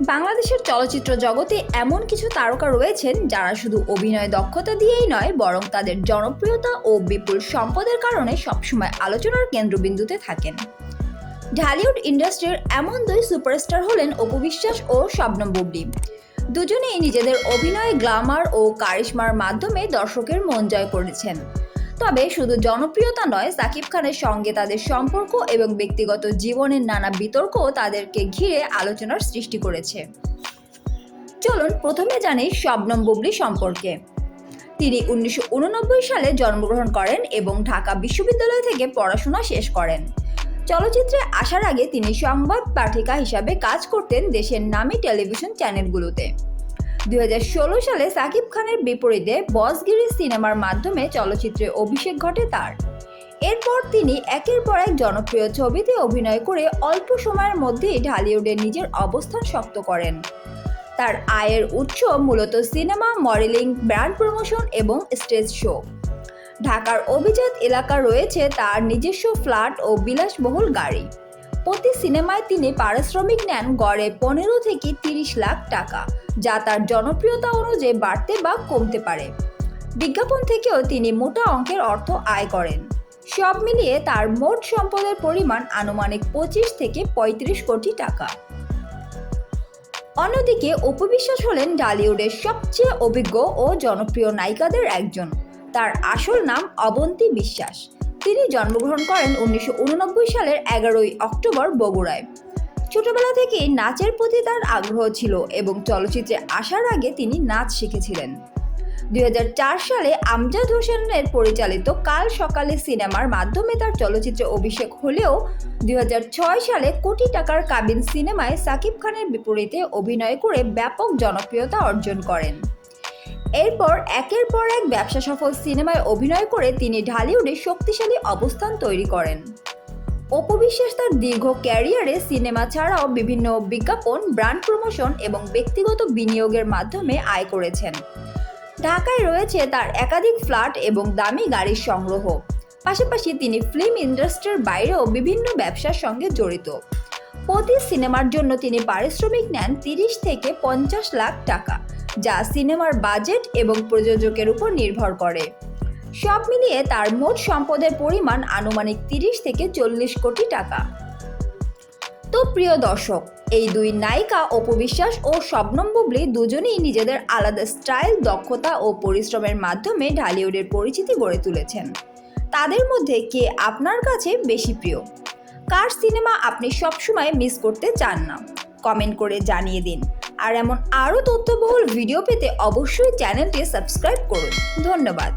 বাংলাদেশের চলচ্চিত্র জগতে এমন কিছু তারকা রয়েছেন যারা শুধু অভিনয় দক্ষতা দিয়েই নয়, বরং তাদের জনপ্রিয়তা ও বিপুল সম্পদের কারণে সবসময় আলোচনার কেন্দ্রবিন্দুতে থাকেন। ঢালিউড ইন্ডাস্ট্রির এমন দুই সুপারস্টার হলেন অপু বিশ্বাস ও শবনম বুবলি। দুজনেই নিজেদের অভিনয় গ্ল্যামার ও কারিশমার মাধ্যমে দর্শকের মন জয় করেছেন। তবে শুধু জনপ্রিয়তা নয়, সাকিব খানের সঙ্গে তাদের সম্পর্ক এবং ব্যক্তিগত জীবনের নানা বিতর্ক তাদেরকে ঘিরে আলোচনার সৃষ্টি করেছে। চলুন প্রথমে জানি শবনম বুবলি সম্পর্কে। তিনি উনিশশো উননব্বই সালে জন্মগ্রহণ করেন এবং ঢাকা বিশ্ববিদ্যালয় থেকে পড়াশোনা শেষ করেন। চলচ্চিত্রে আসার আগে তিনি সংবাদ পাঠিকা হিসাবে কাজ করতেন দেশের নামী টেলিভিশন চ্যানেলগুলোতে। দুই হাজার ষোলো সালে সাকিব খানের বিপরীতে বসগিরি সিনেমার মাধ্যমে চলচ্চিত্রে অভিষেক ঘটে তার। এরপর তিনি একের পর এক জনপ্রিয় ছবিতে অভিনয় করে অল্প সময়ের মধ্যেই ঢালিউডে নিজের অবস্থান শক্ত করেন। তার আয়ের উৎস মূলত সিনেমা, মডেলিং, ব্র্যান্ড প্রমোশন এবং স্টেজ শো। ঢাকার অভিজাত এলাকা রয়েছে তার নিজস্ব ফ্ল্যাট ও বিলাসবহুল গাড়ি। প্রতি সিনেমায় তিনি পারিশ্রমিক নেন গড়ে পনেরো থেকে তিরিশ লাখ টাকা, যা তার জনপ্রিয়তা অনুযায়ী বাড়তে বা কমতে পারে। বিজ্ঞাপন থেকেও তিনি মোটা অঙ্কের অর্থ আয় করেন। সব মিলিয়ে তার মোট সম্পদের পরিমাণ আনুমানিক পঁচিশ থেকে পঁয়ত্রিশ কোটি টাকা। অন্যদিকে উপবিশ্বাস হলেন ডালিউডের সবচেয়ে অভিজ্ঞ ও জনপ্রিয় নায়িকাদের একজন। তার আসল নাম অবন্তী বিশ্বাস। তিনি জন্মগ্রহণ করেন উনিশশো উননব্বই সালের এগারোই অক্টোবর বগুড়ায়। ছোটবেলা থেকেই নাচের প্রতি তার আগ্রহ ছিল এবং চলচ্চিত্রে আসার আগে তিনি নাচ শিখেছিলেন। দুই হাজার চার সালে আমজাদ হোসেনের পরিচালিত কাল সকালে সিনেমার মাধ্যমে তার চলচ্চিত্রে অভিষেক হলেও দুই হাজার ছয় সালে কোটি টাকার কাবিন সিনেমায় সাকিব খানের বিপরীতে অভিনয় করে ব্যাপক জনপ্রিয়তা অর্জন করেন। এরপর একের পর এক ব্যবসা সফল সিনেমায় অভিনয় করে তিনি ঢালিউডে শক্তিশালী অবস্থান তৈরি করেন। অপবিশ্বাস তার দীর্ঘ ক্যারিয়ারে সিনেমা ছাড়াও বিভিন্ন বিজ্ঞাপন, ব্র্যান্ড প্রমোশন এবং ব্যক্তিগত বিনিয়োগের মাধ্যমে আয় করেছেন। ঢাকায় রয়েছে তার একাধিক ফ্ল্যাট এবং দামি গাড়ির সংগ্রহ। পাশাপাশি তিনি ফিল্ম ইন্ডাস্ট্রির বাইরেও বিভিন্ন ব্যবসার সঙ্গে জড়িত। প্রতি সিনেমার জন্য তিনি পারিশ্রমিক নেন তিরিশ থেকে পঞ্চাশ লাখ টাকা। যা সিনেমার বাজেট এবং প্রযোজকের উপর নির্ভর করে। সব মিলিয়ে তার মোট সম্পদের পরিমাণ আনুমানিক তিরিশ থেকে চল্লিশ কোটি টাকা। তো প্রিয় দর্শক, এই দুই নায়িকা অপবিশ্বাস ও শবনম বুবলি দুজনেই নিজেদের আলাদা স্টাইল, দক্ষতা ও পরিশ্রমের মাধ্যমে ঢালিউডের পরিচিতি গড়ে তুলেছেন। তাদের মধ্যে কে আপনার কাছে বেশি প্রিয়? কার সিনেমা আপনি সবসময় মিস করতে চান না? কমেন্ট করে জানিয়ে দিন। আর এমন আরও তথ্যবহুল ভিডিও পেতে অবশ্যই চ্যানেলটি সাবস্ক্রাইব করুন। ধন্যবাদ।